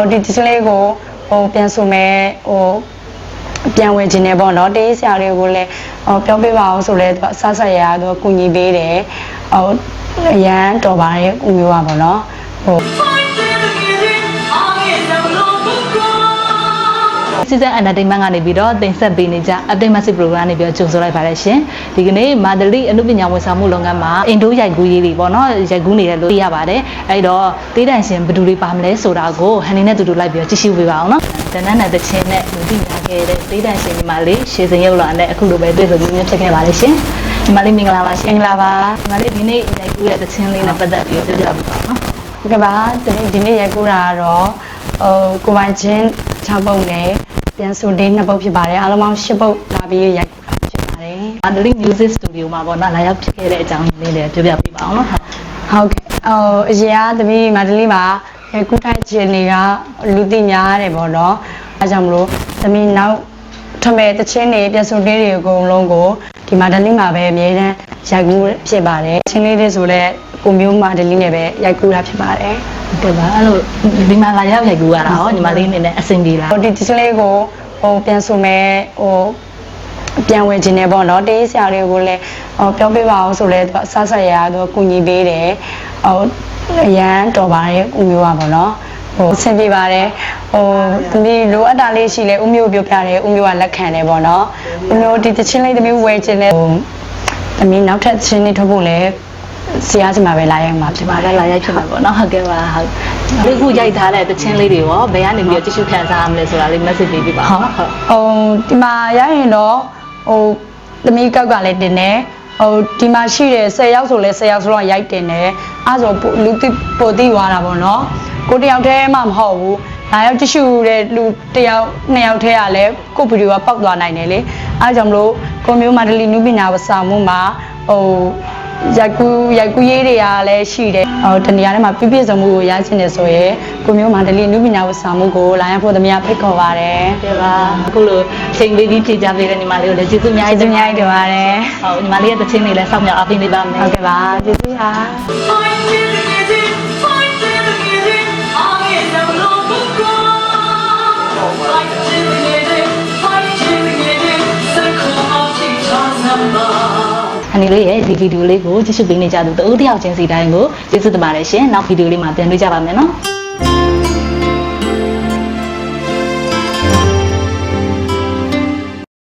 ဟိုဒီဒီလေးကိုဟိုပြန်ဆိုမဲ့ဟိုပြန်ဝင်ခြင်းနဲ့ပေါ့နော်တေးဆရာလေးကိုလည်းဟိုပြောပြပါအောင်ဆိုလဲသူကဆဆရရသူကကူညီပေးတယ်ဟိုအရန်တော်ပါတယ်ကူမျိုးပါပေါ့နော်ဟို season entertainment ကနေပြီးတော့တင်ဆက်ပေးနေကြ update message program နေပြီးတော့ကြိုဆိုလိုက်ပါတယ်ရှင်ဒီကနေ့မာဒလီအနုပညာဝန်ဆောင်မှုလုပ်ငန်းမှာအင်ဒိုရိုက်ကူးရေးတွေပေါ့နော်ရိုက်ကူးနေတယ်လို့သိရပါတယ်အဲ့တော့တေးတန်ရှင်ဘယ်သူတွေပါမလဲဆိုတာကိုဟန်နေနဲ့တူတူလိုက်ပြီးတော့ကြည့်ရှုပေးပါအောင်နော်တနန်းနဲ့တချင်းနဲ့လူသိများခဲ့တဲ့တေးတန်ရှင်ညီမလေးရှေစင်ရုပ်လာနဲ့အခုလိုပဲတွေ့ဆုံမျိုးမျိုးဖြစ်ခဲ့ပါတယ်ရှင်ညီမလေးမင်္ဂလာပါရှင်မင်္ဂလာပါညီမလေးဒီနေ့ရိုက်ကူးတဲ့တချင်းလေးနဲ့ပတ်သက်ပြီးတော့ပြောပြပေးပါနော်ဟုတ်ကဲ့ပါဒီနေ့ဒီနေ့ရိုက်ကူးတာကတော့ဟိုကိုပိုင်ချင်း6ပုတ်နဲ့ ပြန်ဆိုဒေး2ပုတ်ဖြစ်ပါတယ်အားလုံးပေါင်း10ပုတ်လာပြီးရိုက်ကူးတာဖြစ်ပါတယ်မာဒလီ music studio မှာပေါ့နော်လာရောက်ဖြစ်ခဲ့တဲ့အကြောင်းလေးလည်းပြောပြပေးပါအောင်နော်ဟုတ်ဟုတ်ကဲ့ဟိုအရင်ကသမီးမာဒလီမှာရိုက်ကူးထိုက်ခြင်းတွေကလူသိများတယ်ပေါ့နော်အဲကြောင့်မလို့သမီးနောက် ထမဲ့တချင်းတွေပြန်ဆိုဒေးတွေအကုန်လုံးကိုဒီမာဒလီမှာပဲအမြဲတမ်းရိုက်ကူးဖြစ်ပါတယ်ချင်းလေးတွေဆိုလဲကိုမျိုးမာဒလီနဲ့ပဲရိုက်ကူးတာဖြစ်ပါတယ်ကဲပါအဲ့လိုဒီမှာလာရောက်ရိုက်ကူးရတာဟောညီမလေးအနေနဲ့အဆင်ပြေလားဟိုဒီဒီလေးကိုဟိုပြန်ဆိုမဲ့ဟိုပြန်ဝင်ခြင်းနဲ့ပေါ့နော်တေးဆရာလေးကိုလည်းဟိုပြောပြပါအောင်ဆိုလဲသူကဆဆရရသူကကူညီပေးတယ်ဟိုအရန်တော်ပါတယ်ဦးမျိုးပါပေါ့နော် ဟိုအဆင်ပြေပါတယ်ဟိုသမီးလိုအပ်တာလေးရှိလဲဦးမျိုးပြောပြတယ်ဦးမျိုးကလက်ခံတယ်ပေါ့နော်ဦးမျိုးဒီတချင်းလေးသမီးဝယ်ခြင်းလဲဟိုသမီးနောက်ထပ်ချင်းလေးထုတ်ဖို့လဲဆရာစီမှာပဲလာရမှာဖြစ်ပါပါတယ်လာရိုက်ဖြစ်မှာပေါ့နော်ဟုတ်ကဲ့ပါဟုတ်ဒီခုရိုက်ထားတဲ့တချင်းလေးတွေရောဘယ်ကနေပြီးတော့ကြည့်ရှုခံစားရမလဲဆိုတာလေး message ပေးပြပါဟုတ်ဟုတ်ဟိုဒီမှာရရင်တော့ဟိုသမီးကောက်ကလည်းတင်တယ် ဟိုဒီမှာရှိတယ်10ယောက်ဆိုလဲ10ယောက်ဆိုတော့ရိုက်တင်တယ်အဲ့ဆိုပိုလူတိပိုတိသွားတာပေါ့နော်ကိုတယောက်တည်းမှမဟုတ်ဘူးလာရောက်တ िश ူတဲ့လူတယောက်နှစ်ယောက်တည်းကလည်းကိုဗီဒီယိုကပောက်သွားနိုင်တယ်လေအဲ့ကြောင့်မလို့ကိုမျိုးမန္တလေးနုပညာဝစာမှုမှာဟို ရိုက်ကူးရိုက်ကူးရေးတွေကလည်းရှိတယ်ဟိုတနေရာထဲမှာပြည့်ပြည့်စုံမှုကိုရချင်တယ်ဆိုရင်ကိုမျိုးမန္တလေးနုပညာဝစာမှုကိုလာရောက်ဖို့သမီးကဖိတ်ခေါ်ပါတယ်ကဲပါအခုလိုချိန်လေးပြီးဖြည့်ကြပေးတဲ့ညီမလေးကိုလည်းကျေးဇူးအများကျေးကြီးဇူးများကြီးတင်ပါတယ်ဟုတ်ညီမလေးရဲ့တချင်းတွေလည်းစောင့်မျှော်အားပေးနေပါမယ်ဟုတ်ကဲ့ပါကျေးဇူးပါ အနီလေးရဲ့ဒီဗီဒီယိုလေးကိုကြည့်ရှုပေးနေကြသူတဦးတစ်ယောက်ချင်းစီတိုင်းကိုကျေးဇူးတင်ပါတယ်ရှင်နောက်ဗီဒီယိုလေးမှာပြန်တွေ့ကြပါမယ်နော်